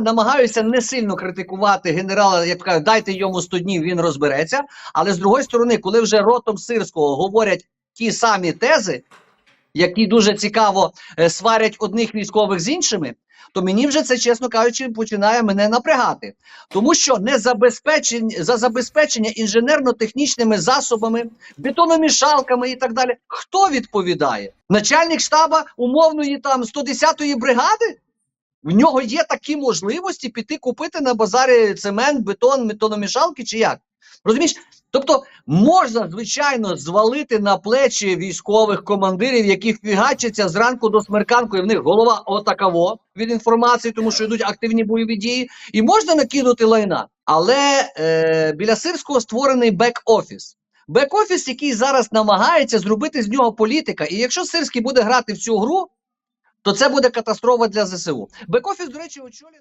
намагаюся не сильно критикувати генерала, як кажуть, дайте йому 100 днів, він розбереться. Але з другої сторони, коли вже ротом сирського говорять ті самі тези, які дуже цікаво е, сварять одних військових з іншими, то мені вже це, чесно кажучи, починає мене напрягати. Тому що не забезпечень, за забезпечення інженерно-технічними засобами, бетономішалками і так далі, хто відповідає? Начальник штаба умовної там 110-ї бригади? В нього є такі можливості піти купити на базарі цемент, бетон, бетономішалки чи як? Розумієш? Тобто можна, звичайно, звалити на плечі військових командирів, які фігачаться зранку до смерканку, і в них голова отакаво від інформації, тому що йдуть активні бойові дії, і можна накинути лайна. Але е, біля Сирського створений бек-офіс. Бек-офіс, який зараз намагається зробити з нього політика. І якщо Сирський буде грати в цю гру, то це буде катастрофа для ЗСУ. Бек-офіс, до речі, очолює...